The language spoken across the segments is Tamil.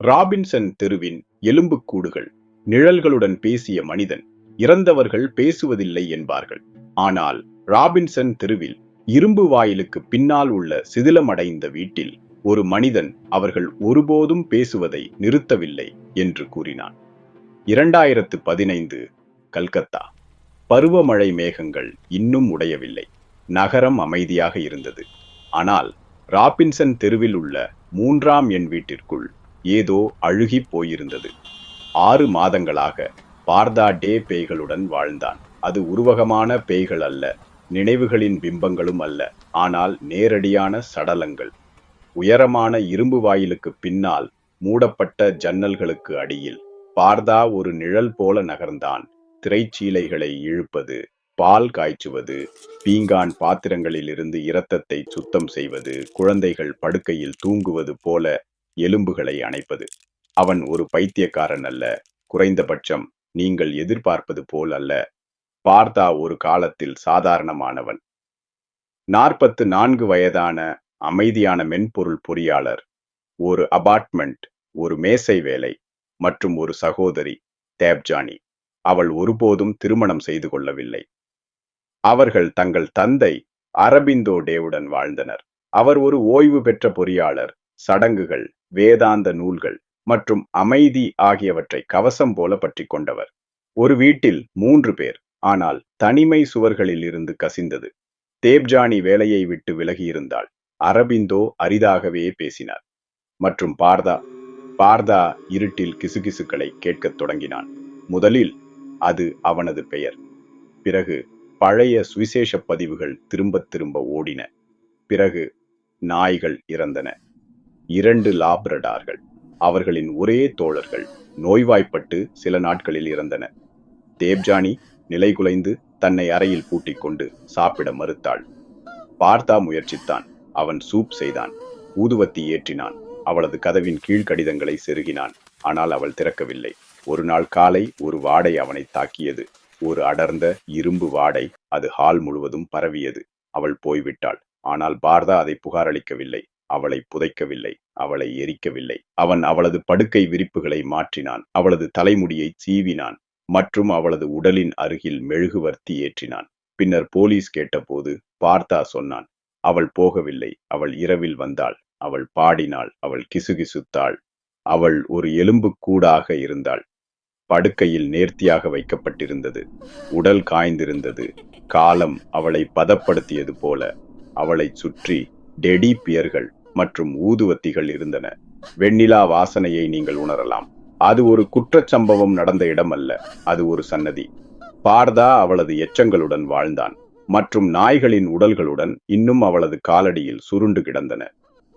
ராபின்சன் தெருவின் எலும்புக்கூடுகள் நிழல்களுடன் பேசிய மனிதன் இறந்தவர்கள் பேசுவதில்லை என்பார்கள். ஆனால் ராபின்சன் தெருவில் இரும்பு வாயிலுக்கு பின்னால் உள்ள சிதிலமடைந்த வீட்டில் ஒரு மனிதன் அவர்கள் ஒருபோதும் பேசுவதை நிறுத்தவில்லை என்று கூறினான். இரண்டாயிரத்து பதினைந்து கல்கத்தா. பருவமழை மேகங்கள் இன்னும் உடையவில்லை. நகரம் அமைதியாக இருந்தது. ஆனால் ராபின்சன் தெருவில் உள்ள மூன்றாம் எண் வீட்டிற்குள் ஏதோ அழுகிப் போயிருந்தது. ஆறு மாதங்களாக பார்தா டே பேய்களுடன் வாழ்ந்தான். அது உருவகமான பேய்கள் அல்ல நினைவுகளின் பிம்பங்களும் அல்ல ஆனால் நேரடியான சடலங்கள். உயரமான இரும்பு வாயிலுக்கு பின்னால் மூடப்பட்ட ஜன்னல்களுக்கு அடியில் பார்தா ஒரு நிழல் போல நகர்ந்தான். திரைச்சீலைகளை இழுப்பது பால் காய்ச்சுவது பீங்கான் பாத்திரங்களில் இருந்து இரத்தத்தை சுத்தம் செய்வது குழந்தைகள் படுக்கையில் தூங்குவது போல எலும்புகளை அணைப்பது. அவன் ஒரு பைத்தியக்காரன் அல்ல. குறைந்தபட்சம் நீங்கள் எதிர்பார்ப்பது போல் அல்ல. பார்த்தா ஒரு காலத்தில் சாதாரணமானவன். நாற்பத்து நான்கு வயதான அமைதியான மென்பொருள் பொறியாளர் ஒரு அபார்ட்மெண்ட் ஒரு மேசை வேலை மற்றும் ஒரு சகோதரி தேப்ஜானி. அவள் ஒருபோதும் திருமணம் செய்து கொள்ளவில்லை. அவர்கள் தங்கள் தந்தை அரபிந்தோ டேவுடன் வாழ்ந்தனர். அவர் ஒரு ஓய்வு பெற்ற பொறியாளர் சடங்குகள் வேதாந்த நூல்கள் மற்றும் அமைதி ஆகியவற்றை கவசம் போல பற்றி கொண்டவர். ஒரு வீட்டில் மூன்று பேர் ஆனால் தனிமை சுவர்களில் இருந்து கசிந்தது. தேப்ஜானி வேலையை விட்டு விலகியிருந்தாள். அரபிந்தோ அரிதாகவே பேசினார். மற்றும் பார்தா பார்தா இருட்டில் கிசுகிசுக்களை கேட்கத் தொடங்கினான். முதலில் அது அவனது பெயர். பிறகு பழைய சுவிசேஷ பதிவுகள் திரும்பத் திரும்ப ஓடின. பிறகு நாய்கள் இறந்தன. இரண்டு லாப்ரடார்கள். அவர்களின் ஒரே தோழர்கள் நோய்வாய்ப்பட்டு சில நாட்களில் இறந்தன தேப்ஜானி நிலைகுலைந்து தன்னை அறையில் பூட்டிக் கொண்டு சாப்பிட மறுத்தாள். பார்த்தா முயற்சித்தான். அவன் சூப் செய்தான். ஊதுவத்தி ஏற்றினான். அவளது கதவின் கீழ் கடிதங்களை செருகினான். ஆனால் அவள் திறக்கவில்லை. ஒரு நாள் காலை ஒரு வாடை அவனை தாக்கியது. ஒரு அடர்ந்த இரும்பு வாடை அது ஹால் முழுவதும் பரவியது. அவள் போய்விட்டாள். ஆனால் பார்தா அதை புகாரளிக்கவில்லை. அவளை புதைக்கவில்லை அவளை எரிக்கவில்லை. அவன் அவளது படுக்கை விரிப்புகளை மாற்றினான் அவளது தலைமுடியை சீவினான் மற்றும் அவளது உடலின் அருகில் மெழுகுவர்த்தி ஏற்றினான். பின்னர் போலீஸ் கேட்டபோது பார்த்தா சொன்னான் அவள் போகவில்லை அவள் இரவில் வந்தாள் அவள் பாடினாள் அவள் கிசுகிசுத்தாள் அவள் ஒரு எலும்புக்கூடாக இருந்தாள். படுக்கையில் நேர்த்தியாக வைக்கப்பட்டிருந்தது உடல் காய்ந்திருந்தது காலம் அவளை பதப்படுத்தியது போல அவளைச் சுற்றி டெடி பியர்கள் மற்றும் ஊதுவத்திகள் இருந்தன. வெண்ணிலா வாசனையை நீங்கள் உணரலாம். அது ஒரு குற்றச்சம்பவம் நடந்த இடம் அல்ல அது ஒரு சன்னதி. பார்தா அவளது எச்சங்களுடன் வாழ்ந்தான் மற்றும் நாய்களின் உடல்களுடன் இன்னும் அவளது காலடியில் சுருண்டு கிடந்தன.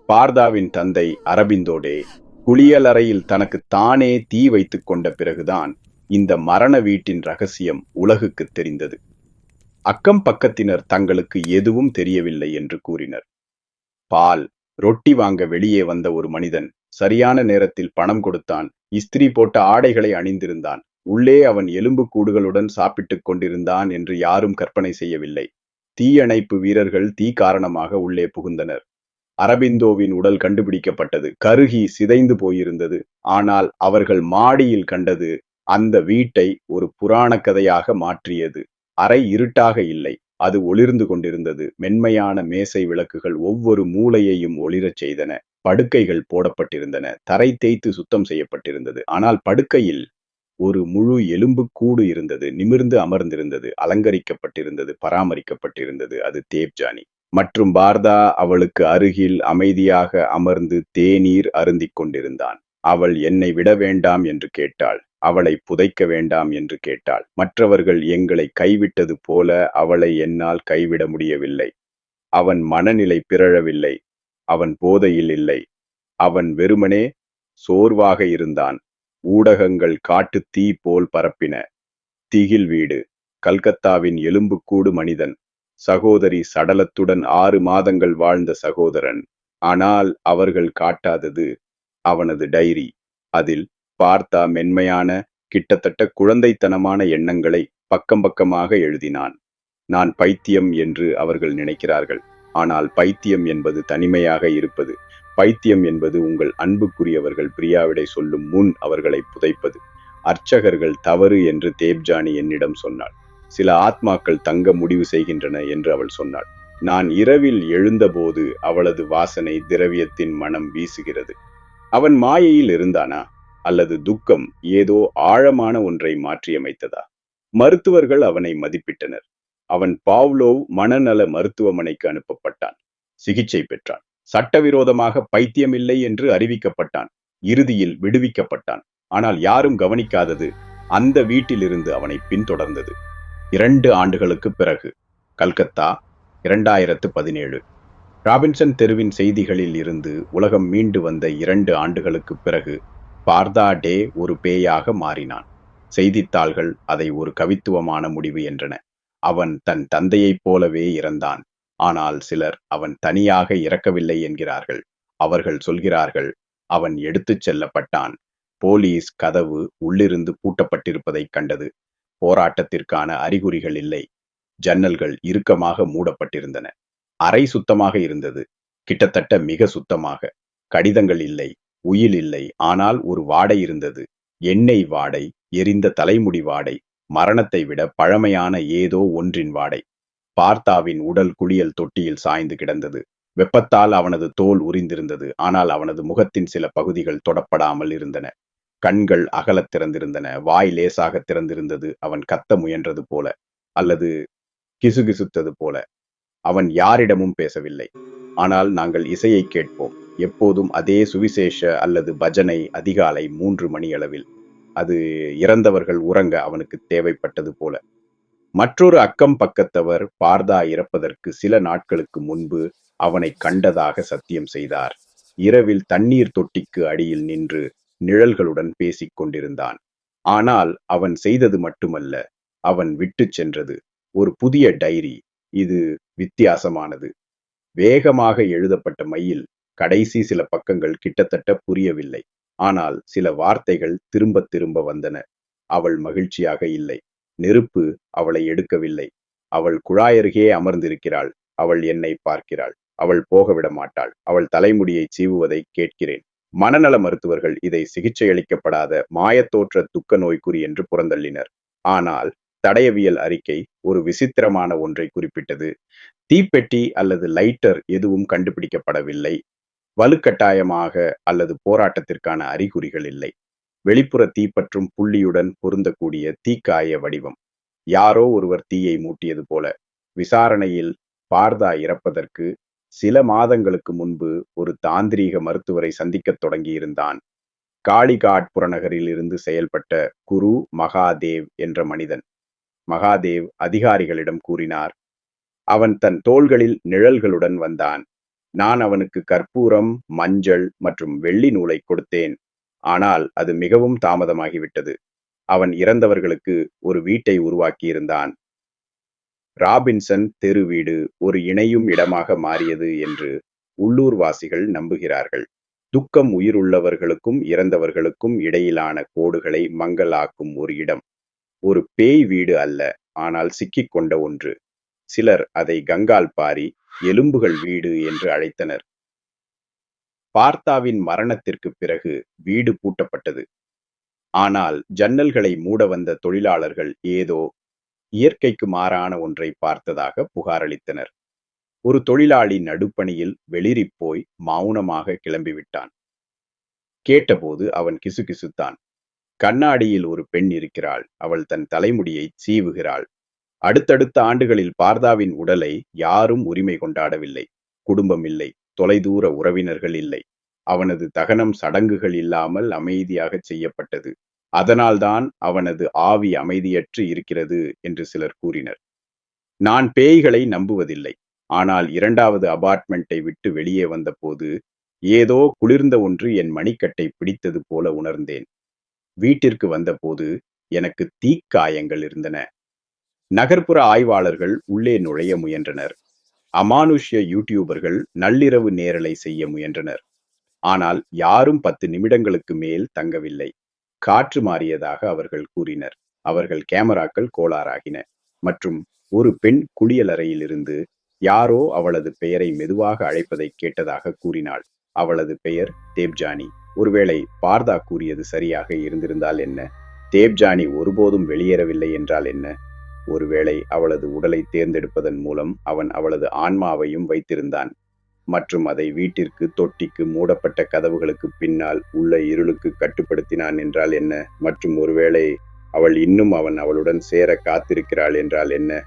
பார்தாவின் தந்தை அரபிந்தோடே குளியலறையில் தனக்கு தானே தீ வைத்துக் கொண்ட பிறகுதான் இந்த மரண வீட்டின் ரகசியம் உலகுக்கு தெரிந்தது. அக்கம் பக்கத்தினர் தங்களுக்கு எதுவும் தெரியவில்லை என்று கூறினர். பால் ரொட்டி வாங்க வெளியே வந்த ஒரு மனிதன் சரியான நேரத்தில் பணம் கொடுத்தான். இஸ்திரி போட்ட ஆடைகளை அணிந்திருந்தான். உள்ளே அவன் எலும்பு கூடுகளுடன் சாப்பிட்டுக் கொண்டிருந்தான் என்று யாரும் கற்பனை செய்யவில்லை. தீயணைப்பு வீரர்கள் தீ காரணமாக உள்ளே புகுந்தனர். அரபிந்தோவின் உடல் கண்டுபிடிக்கப்பட்டது. கருகி சிதைந்து போயிருந்தது. ஆனால் அவர்கள் மாடியில் கண்டது அந்த வீட்டை ஒரு புராண கதையாக மாற்றியது. அறை இருட்டாக இல்லை. அது ஒளிர்ந்து கொண்டிருந்தது. மென்மையான மேசை விளக்குகள் ஒவ்வொரு மூலையையும் ஒளிரச் செய்தன. படுக்கைகள் போடப்பட்டிருந்தன. தரை தேய்த்து சுத்தம் செய்யப்பட்டிருந்தது. ஆனால் படுக்கையில் ஒரு முழு எலும்புக்கூடு இருந்தது. நிமிர்ந்து அமர்ந்திருந்தது. அலங்கரிக்கப்பட்டிருந்தது. பராமரிக்கப்பட்டிருந்தது. அது தேவ்ஜானி. மற்றும் பார்தா அவளுக்கு அருகில் அமைதியாக அமர்ந்து தேநீர் அருந்திக் கொண்டிருந்தான். அவள் என்னை விட வேண்டாம் என்று கேட்டாள். அவளை புதைக்க வேண்டாம் என்று கேட்டாள். மற்றவர்கள் எங்களை கைவிட்டது போல அவளை என்னால் கைவிட முடியவில்லை. அவன் மனநிலை பிறழவில்லை. அவன் போதையில் இல்லை. அவன் வெறுமனே சோர்வாக இருந்தான். ஊடகங்கள் காட்டு தீ போல் பரப்பின. திகில் வீடு. கல்கத்தாவின் எலும்புக்கூடு மனிதன். சகோதரி சடலத்துடன் ஆறு மாதங்கள் வாழ்ந்த சகோதரன். ஆனால் அவர்கள் காட்டாதது அவனது டைரி. அதில் பார்த்தா மென்மையான கிட்டத்தட்ட குழந்தைத்தனமான எண்ணங்களை பக்கம் பக்கமாக எழுதினான். நான் பைத்தியம் என்று அவர்கள் நினைக்கிறார்கள். ஆனால் பைத்தியம் என்பது தனிமையாக இருப்பது. பைத்தியம் என்பது உங்கள் அன்புக்குரியவர்கள் பிரியாவிடை சொல்லும் முன் அவர்களை புதைப்பது. அர்ச்சகர்கள் தவறு என்று தேப்ஜானி என்னிடம் சொன்னாள். சில ஆத்மாக்கள் தங்க முடிவு செய்கின்றன என்று அவள் சொன்னாள். நான் இரவில் எழுந்தபோது அவளது வாசனை திரவியத்தின் மனம் வீசுகிறது. அவன் மாயையில் இருந்தானா? அல்லது துக்கம் ஏதோ ஆழமான ஒன்றை மாற்றியமைத்ததா? மருத்துவர்கள் அவனை மதிப்பிட்டனர். அவன் பாவ்லோவ் மனநல மருத்துவமனைக்கு அனுப்பப்பட்டான். சிகிச்சை பெற்றான். சட்டவிரோதமாக பைத்தியமில்லை என்று அறிவிக்கப்பட்டான். இறுதியில் விடுவிக்கப்பட்டான். ஆனால் யாரும் கவனிக்காதது அந்த வீட்டிலிருந்து அவனை பின்தொடர்ந்தது. இரண்டு ஆண்டுகளுக்கு பிறகு கல்கத்தா இரண்டாயிரத்து பதினேழு. ராபின்சன் தெருவின் செய்திகளில் இருந்து உலகம் மீண்டு வந்த இரண்டு ஆண்டுகளுக்கு பிறகு பார்தா டே ஒரு பேயாக மாறினான். செய்தித்தாள்கள் அதை ஒரு கவித்துவமான முடிவு என்றன. அவன் தன் தந்தையைப் போலவே இறந்தான். ஆனால் சிலர் அவன் தனியாக இறக்கவில்லை என்கிறார்கள். அவர்கள் சொல்கிறார்கள் அவன் எடுத்துச் செல்லப்பட்டான். போலீஸ் கதவு உள்ளிருந்து பூட்டப்பட்டிருப்பதைக் கண்டது. போராட்டத்திற்கான அறிகுறிகள் இல்லை. ஜன்னல்கள் இறுக்கமாக மூடப்பட்டிருந்தன. அரை சுத்தமாக இருந்தது. கிட்டத்தட்ட மிக சுத்தமாக. கடிதங்கள் இல்லை உயில் இல்லை. ஆனால் ஒரு வாடை இருந்தது. எண்ணெய் வாடை எரிந்த தலைமுடி வாடை மரணத்தை விட பழமையான ஏதோ ஒன்றின் வாடை. பார்த்தாவின் உடல் குளியல் தொட்டியில் சாய்ந்து கிடந்தது. வெப்பத்தால் அவனது தோல் உரிந்திருந்தது. ஆனால் அவனது முகத்தின் சில பகுதிகள் தொடப்படாமல் இருந்தன. கண்கள் அகலத் திறந்திருந்தன. வாய் லேசாக திறந்திருந்தது. அவன் கத்த முயன்றது போல. அல்லது கிசுகிசுத்தது போல. அவன் யாரிடமும் பேசவில்லை. ஆனால் நாங்கள் இசையை கேட்போம். எப்போதும் அதே சுவிசேஷ அல்லது பஜனை அதிகாலை மூன்று மணி அளவில் அது இறந்தவர்கள் உறங்க அவனுக்கு தேவைப்பட்டது போல. மற்றொரு அக்கம் பக்கத்தவர் பார்தா இறப்பதற்கு சில நாட்களுக்கு முன்பு அவனை கண்டதாக சத்தியம் செய்தார். இரவில் தண்ணீர் தொட்டிக்கு அடியில் நின்று நிழல்களுடன் பேசிக் கொண்டிருந்தான். ஆனால் அவன் செய்தது மட்டுமல்ல அவன் விட்டு சென்றது. ஒரு புதிய டைரி. இது வித்தியாசமானது. வேகமாக எழுதப்பட்ட மையில் கடைசி சில பக்கங்கள் கிட்டத்தட்ட புரியவில்லை. ஆனால் சில வார்த்தைகள் திரும்ப திரும்ப வந்தன. அவள் மகிழ்ச்சியாக இல்லை. நெருப்பு அவளை எடுக்கவில்லை. அவள் குழாயருகே அமர்ந்திருக்கிறாள். அவள் என்னை பார்க்கிறாள். அவள் போகவிட மாட்டாள் அவள் தலைமுடியை சீவுவதை கேட்கிறேன். மனநல மருத்துவர்கள் இதை சிகிச்சையளிக்கப்படாத மாயத்தோற்ற துக்க நோய்க்குறி என்று புறந்தள்ளினர். ஆனால் தடயவியல் அறிக்கை ஒரு விசித்திரமான ஒன்றை குறிப்பிட்டது. தீப்பெட்டி அல்லது லைட்டர் எதுவும் கண்டுபிடிக்கப்படவில்லை. வலுக்கட்டாயமாக அல்லது போராட்டத்திற்கான அறிகுறிகள் இல்லை. வெளிப்புற தீப்பற்றும் புள்ளியுடன் பொருந்தக்கூடிய தீக்காய வடிவம். யாரோ ஒருவர் தீயை மூட்டியது போல விசாரணையில் பார்தா இறப்பதற்கு சில மாதங்களுக்கு முன்பு ஒரு தாந்திரீக மருத்துவரை சந்திக்கத் தொடங்கியிருந்தான். காளிகாட் புறநகரில் இருந்து செயல்பட்ட குரு மகாதேவ் என்ற மனிதன். மகாதேவ் அதிகாரிகளிடம் கூறினார். அவன் தன் தோள்களில் நிழல்களுடன் வந்தான். நான் அவனுக்கு கற்பூரம் மஞ்சள் மற்றும் வெள்ளி நூலை கொடுத்தேன். ஆனால் அது மிகவும் தாமதமாகிவிட்டது. அவன் இறந்தவர்களுக்கு ஒரு வீட்டை உருவாக்கியிருந்தான். ராபின்சன் தெரு வீடு ஒரு இணையும் இடமாக மாறியது என்று உள்ளூர்வாசிகள் நம்புகிறார்கள். துக்கம் உயிருள்ளவர்களுக்கும் இறந்தவர்களுக்கும் இடையிலான கோடுகளை மங்கலாக்கும் ஒரு இடம். ஒரு பேய் வீடு அல்ல ஆனால் சிக்கிக் கொண்ட ஒன்று. சிலர் அதை கங்கால் பாரி எலும்புகள் வீடு என்று அழைத்தனர். பார்த்தாவின் மரணத்திற்கு பிறகு வீடு பூட்டப்பட்டது. ஆனால் ஜன்னல்களை மூட வந்த தொழிலாளர்கள் ஏதோ இயற்கைக்கு மாறான ஒன்றை பார்த்ததாக புகாரளித்தனர். ஒரு தொழிலாளி நடுப்பணியில் வெளிரிப்போய் மௌனமாக கிளம்பிவிட்டான். கேட்டபோது அவன் கிசுகிசுத்தான். கண்ணாடியில் ஒரு பெண் இருக்கிறாள். அவள் தன் தலைமுடியை சீவுகிறாள். அடுத்தடுத்த ஆண்டுகளில் பார்தாவின் உடலை யாரும் உரிமை கொண்டாடவில்லை. குடும்பம் இல்லை. தொலைதூர உறவினர்கள் இல்லை. அவனது தகனம் சடங்குகள் இல்லாமல் அமைதியாக செய்யப்பட்டது. அதனால்தான் அவனது ஆவி அமைதியற்று இருக்கிறது என்று சிலர் கூறினர். நான் பேய்களை நம்புவதில்லை. ஆனால் இரண்டாவது அபார்ட்மெண்ட்டை விட்டு வெளியே வந்தபோது ஏதோ குளிர்ந்த ஒன்று என் மணிக்கட்டை பிடித்தது போல உணர்ந்தேன். வீட்டிற்கு வந்தபோது எனக்கு தீக்காயங்கள் இருந்தன. நகர்ப்புற ஆய்வாளர்கள் உள்ளே நுழைய முயன்றனர். அமானுஷ்ய யூடியூபர்கள் நள்ளிரவு நேரலை செய்ய முயன்றனர். ஆனால் யாரும் பத்து நிமிடங்களுக்கு மேல் தங்கவில்லை. காற்று மாறியதாக அவர்கள் கூறினர். அவர்கள் கேமராக்கள் கோளாறாகின. மற்றும் ஒரு பெண் குளியலறையிலிருந்து யாரோ அவளது பெயரை மெதுவாக அழைப்பதை கேட்டதாக கூறினாள். அவளது பெயர் தேப்ஜானி. ஒருவேளை பார்தா கூறியது சரியாக இருந்திருந்தால் என்ன? தேப்ஜானி ஒருபோதும் வெளியேறவில்லை என்றால் என்ன? ஒருவேளை அவளது உடலை தேர்ந்தெடுப்பதன் மூலம் அவன் அவளது ஆன்மாவையும் வைத்திருந்தான். மற்றும் அதை வீட்டிற்கு தொட்டிக்கு மூடப்பட்ட கதவுகளுக்கு பின்னால் உள்ள இருளுக்கு கட்டுப்படுத்தினான் என்றால் என்ன? மற்றும் ஒருவேளை அவள் இன்னும் அவன் அவளுடன் சேர காத்திருக்கிறாள் என்றால் என்ன?